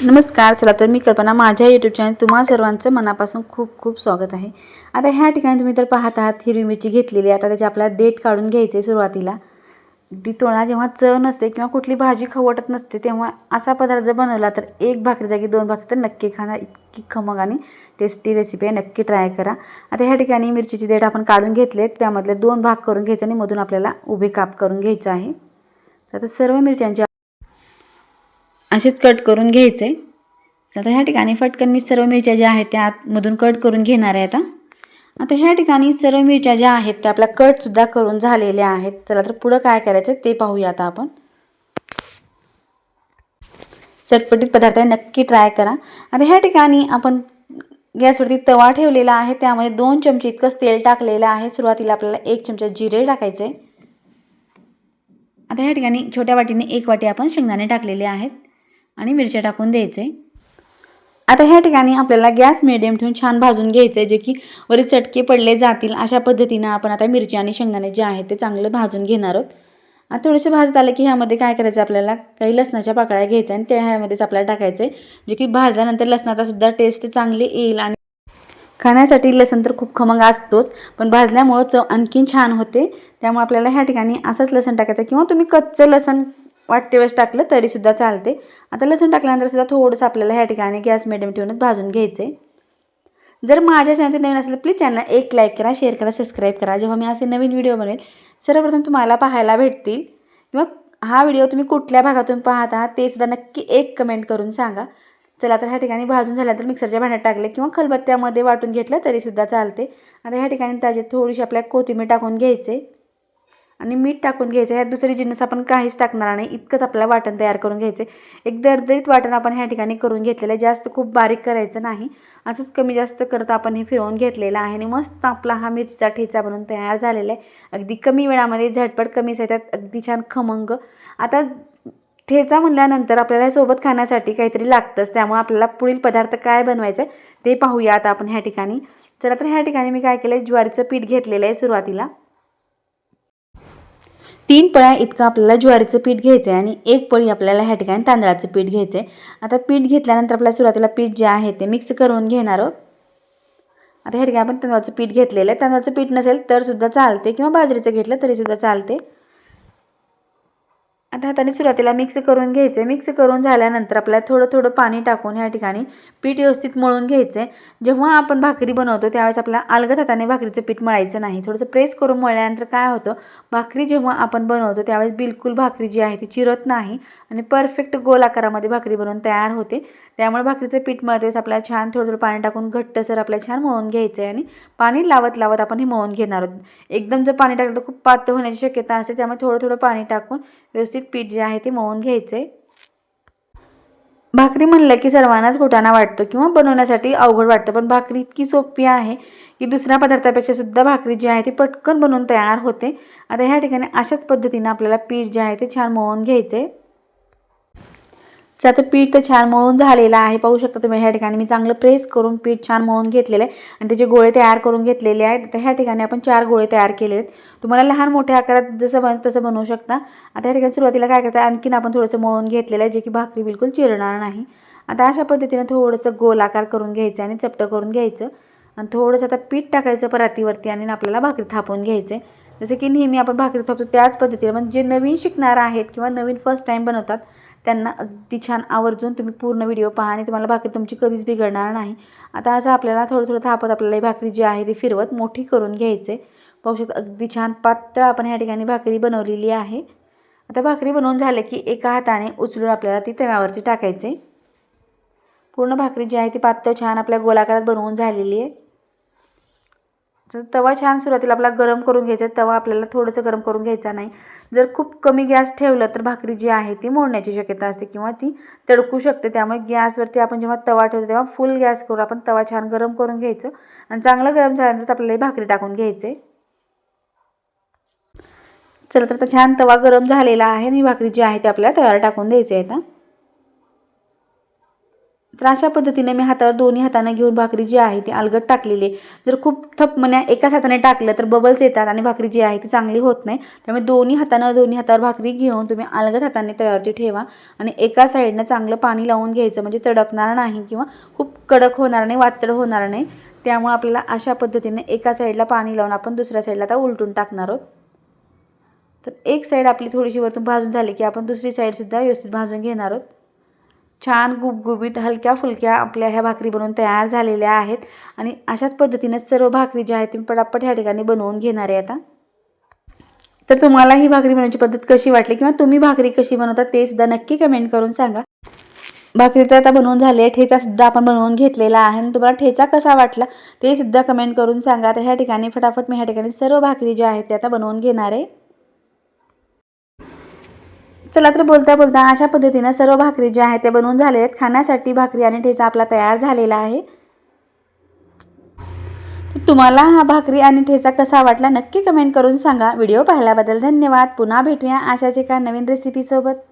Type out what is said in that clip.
नमस्कार चला तर मी कल्पना माझ्या यूट्यूब चॅनल तुम्हा सर्वांचं मनापासून खूप खूप स्वागत आहे. आता ह्या ठिकाणी तुम्ही तर पाहत आहात हिरवी मिरची घेतलेली आहे. आता त्याची आपल्याला देठ काढून घ्यायचे सुरुवातीला. ती तोळा जेव्हा चव नसते किंवा कुठली भाजी खवटत नसते तेव्हा असा पदार्थ जर बनवला तर एक भाकरी जागी दोन भाकरी तर नक्की खाणार इतकी खमग आणि टेस्टी रेसिपी आहे. नक्की ट्राय करा. आता ह्या ठिकाणी मिरचीची देठ आपण काढून घेतले त्यामधले दोन भाग करून घ्यायचे आणि मधून आपल्याला उभे काप करून घ्यायचं आहे. तर आता सर्व मिरच्यांचे असेच कट करून घ्यायचे. आता ह्या ठिकाणी फटकन मी सर्व मिरच्या ज्या आहेत त्या आतमधून कट करून घेणार आहे आता. आता ह्या ठिकाणी सर्व मिरच्या ज्या आहेत त्या आपल्या कटसुद्धा करून झालेल्या आहेत. चला तर पुढं काय करायचं ते पाहूया आता आपण. चटपटीत पदार्थ आहे नक्की ट्राय करा. आता ह्या ठिकाणी आपण गॅसवरती तवा ठेवलेला आहे. त्यामध्ये दोन चमचे इतकंच तेल टाकलेलं आहे. सुरुवातीला आपल्याला एक चमचा जिरे टाकायचे. आता ह्या ठिकाणी छोट्या वाटीने एक वाटी आपण शेंगदाणे टाकलेले आहेत. आणि मिरच्या टाकून द्यायचे. आता ह्या ठिकाणी आपल्याला गॅस मिडियम ठेवून छान भाजून घ्यायचं आहे जे की वरी चटके पडले जातील अशा पद्धतीनं आपण आता मिरची आणि शेंगदाणे जे आहे ते चांगलं भाजून घेणार आहोत. आता थोडेसे भाजत आलं की ह्यामध्ये काय करायचं आपल्याला? काही लसणाच्या पाकळ्या घ्यायच्या आणि त्या ह्यामध्येच आपल्याला टाकायचं आहे जे की भाजल्यानंतर लसणाचा सुद्धा टेस्ट चांगली येईल आणि खाण्यासाठी लसण तर खूप खमंग असतोच पण भाजल्यामुळं चव आणखीन छान होते. त्यामुळे आपल्याला ह्या ठिकाणी असंच लसण टाकायचं किंवा तुम्ही कच्चं लसण वाटते वेळेस टाकलं तरीसुद्धा चालते. आता लसूण टाकल्यानंतर सुद्धा थोडंसं आपल्याला ह्या ठिकाणी गॅस मिडियम ठेवूनच भाजून घ्यायचं आहे जर माझ्या चॅनलचे नवीन असेल प्लीज चॅनल एक लाईक करा शेअर करा सबस्क्राईब करा. जेव्हा मी असे नवीन व्हिडिओ बनवेल सर्वप्रथम तुम्हाला पाहायला भेटतील. किंवा हा व्हिडिओ तुम्ही कुठल्या भागातून पाहत आहात ते सुद्धा नक्की एक कमेंट करून सांगा. चला तर ह्या ठिकाणी भाजून झाल्यानंतर मिक्सरच्या भांड्यात टाकले किंवा खलबत्त्यामध्ये वाटून घेतलं तरीसुद्धा चालते. आता ह्या ठिकाणी त्याची थोडीशी आपल्या कोथिंबीर टाकून घ्यायचे. आणि मीठ टाकून घ्यायचं. ह्यात दुसरी जिन्नस आपण काहीच टाकणार नाही. इतकंच आपल्याला वाटण तयार करून घ्यायचं एक दरदरीत वाटण आपण ह्या ठिकाणी करून घेतलेलं आहे. जास्त खूप बारीक करायचं नाही. असंच कमी जास्त करत आपण हे फिरवून घेतलेलं आहे. आणि मस्त आपला हा मिरचीचा ठेचा बनून तयार झालेला आहे. अगदी कमी वेळामध्ये झटपट कमी साहित्यात अगदी छान खमंग. आता ठेचा म्हणल्यानंतर आपल्याला सोबत खाण्यासाठी काहीतरी लागतंच. त्यामुळे आपल्याला पुढील पदार्थ काय बनवायचं आहे ते पाहूया आता आपण ह्या ठिकाणी. चला तर ह्या ठिकाणी मी काय केलं आहे ज्वारीचं पीठ घेतलेलं आहे सुरुवातीला. तीन पळ्या इतकं आपल्याला ज्वारीचं पीठ घ्यायचं आहे आणि एक पळी आपल्याला ह्या ठिकाणी तांदळाचं पीठ घ्यायचं आहे आता पीठ घेतल्यानंतर आपल्याला सुरुवातीला पीठ जे आहे ते मिक्स करून घेणार आहोत. आता ह्या ठिकाणी आपण तांदळाचं पीठ घेतलेलं आहे. तांदळाचं पीठ नसेल तर सुद्धा चालते किंवा बाजरीचं घेतलं तरीसुद्धा चालते. आता हाताने सुरुवातीला मिक्स करून घ्यायचं. आहे मिक्स करून झाल्यानंतर आपल्याला थोडं थोडं पाणी टाकून ह्या ठिकाणी पीठ व्यवस्थित मळून घ्यायचं. आहे जेव्हा आपण भाकरी बनवतो त्यावेळेस आपल्याला अलगद हाताने भाकरीचं पीठ मळायचं नाही. थोडंसं प्रेस करून मळल्यानंतर काय होतं? भाकरी जेव्हा आपण बनवतो त्यावेळेस बिलकुल भाकरी जी आहे ती चिरत नाही आणि परफेक्ट गोल आकारामध्ये भाकरी बनवून तयार होते. त्यामुळे भाकरीचं पीठ मळतेच आपल्याला छान थोडं थोडं पाणी टाकून घट्टसर आपल्याला छान मळून घ्यायचं आहे आणि पाणी लावत लावत आपण हे मळून घेणार आहोत. एकदम जर पाणी टाकलं तर खूप पातळ होण्याची शक्यता असते. त्यामुळे थोडं थोडं पाणी टाकून व्यवस्थित पीठ जे आहे ते मळून घ्यायचे. भाकरी म्हणलं की सर्वांनाच कुटाणा वाटतो किंवा बनवण्यासाठी अवघड वाटतं पण भाकरी इतकी सोपी आहे की दुसऱ्या पदार्थापेक्षा सुद्धा भाकरी जी आहे ती पटकन बनवून तयार होते. आता ह्या ठिकाणी अशाच पद्धतीनं आपल्याला पीठ जे आहे ते छान मळून घ्यायचे. आहे तर आता पीठ तर छान मळून झालेलं आहे. पाहू शकता तुम्ही ह्या ठिकाणी मी चांगलं प्रेस करून पीठ छान मळून घेतलेलं आहे. आणि त्याचे गोळे तयार करून घेतलेले आहेत. तर ह्या ठिकाणी आपण चार गोळे तयार केले आहेत. तुम्हाला लहान मोठ्या आकारात जसं बन तसं बनवू शकता. आता ह्या ठिकाणी सुरुवातीला काय करता आणखीन आपण थोडंसं मळून घेतलेलं आहे जे की भाकरी बिलकुल चिरणार नाही. आता अशा पद्धतीनं थोडंसं गोल आकार करून घ्यायचं आणि चपटं करून घ्यायचं. आणि थोडंसं आता पीठ टाकायचं परातीवरती आणि आपल्याला भाकरी थापून घ्यायचं आहे जसं की नेहमी आपण भाकरी थापतो त्याच पद्धतीने. म्हणजे जे नवीन शिकणार आहेत किंवा नवीन फर्स्ट टाईम बनवतात त्यांना अगदी छान आवर्जून तुम्ही पूर्ण व्हिडिओ पहा आणि तुम्हाला भाकरी तुमची कधीच बिघडणार नाही. आता असं आपल्याला थोडं थोडं थापत आपल्याला ही भाकरी जी आहे ती फिरवत मोठी करून घ्यायचे. पाहू शकता अगदी छान पातळ आपण ह्या ठिकाणी भाकरी बनवलेली आहे. आता भाकरी बनवून झाले की एका हाताने उचलून आपल्याला ती तव्यावरती टाकायचे. पूर्ण भाकरी जी आहे ती पातळ छान आपल्या गोलाकारात बनवून झालेली आहे. तर तवा छान सुरुवातीला आपला गरम करून घ्यायचा तवा आपल्याला थोडंसं गरम करून घ्यायचा नाही. जर खूप कमी गॅस ठेवलं तर भाकरी जी आहे ती मोडण्याची शक्यता असते किंवा ती तडकू शकते. त्यामुळे गॅसवरती आपण जेव्हा तवा ठेवतो तेव्हा फुल गॅस करून आपण तवा छान गरम करून घ्यायचं आणि चांगलं गरम झाल्यानंतर आपल्याला ही भाकरी टाकून घ्यायचे. चला तर आता छान तवा गरम झालेला आहे. आणि भाकरी जी आहे ती आपल्याला तव्यावर टाकून द्यायची आहे आता. तर अशा पद्धतीने मी हातावर दोन्ही हाताने घेऊन भाकरी जी आहे ती अलगट टाकलेली आहे. जर खूप थपमण्या एकाच हाताने टाकलं तर बबल्स येतात आणि भाकरी जी आहे ती चांगली होत नाही. त्यामुळे दोन्ही हातानं दोन्ही हातावर भाकरी घेऊन तुम्ही अलगद हाताने तव्यावरती ठेवा आणि एका साईडनं चांगलं पाणी लावून घ्यायचं म्हणजे तडकणार नाही किंवा खूप कडक होणार नाही वातड होणार नाही. त्यामुळे आपल्याला अशा पद्धतीने एका साईडला पाणी लावून आपण दुसऱ्या साईडला आता उलटून टाकणार आहोत. तर एक साईड आपली थोडीशी वरतून भाजून झाली की आपण दुसरी साईडसुद्धा व्यवस्थित भाजून घेणार आहोत. छान गुबगुबीत हलक्या फुलक्या आपल्या ह्या भाकरी बनवून तयार झालेल्या आहेत. आणि अशाच पद्धतीने सर्व भाकरी ज्या आहेत ती पटापट ह्या ठिकाणी बनवून घेणार आहे आता. तर तुम्हाला ही भाकरी बनवण्याची पद्धत कशी वाटली किंवा तुम्ही भाकरी कशी बनवता ते सुद्धा नक्की कमेंट करून सांगा. भाकरी तर आता बनवून झाली आहे ठेचासुद्धा आपण बनवून घेतलेला आहे. आणि तुम्हाला ठेचा कसा वाटला ते सुद्धा कमेंट करून सांगा. तर ह्या ठिकाणी फटाफट मी ह्या ठिकाणी सर्व भाकरी ज्या आहेत त्या आता बनवून घेणार आहे. चला तर बोलता बोलता अशा पद्धतीनं सर्व भाकरी ज्या आहेत ते बनवून झालेल्या आहेत. खाण्यासाठी भाकरी आणि ठेचा आपला तयार झालेला आहे. तुम्हाला हा भाकरी आणि ठेचा कसा वाटला नक्की कमेंट करून सांगा. व्हिडिओ पाहिल्याबद्दल धन्यवाद. पुन्हा भेटूया अशाच एका नवीन रेसिपीसोबत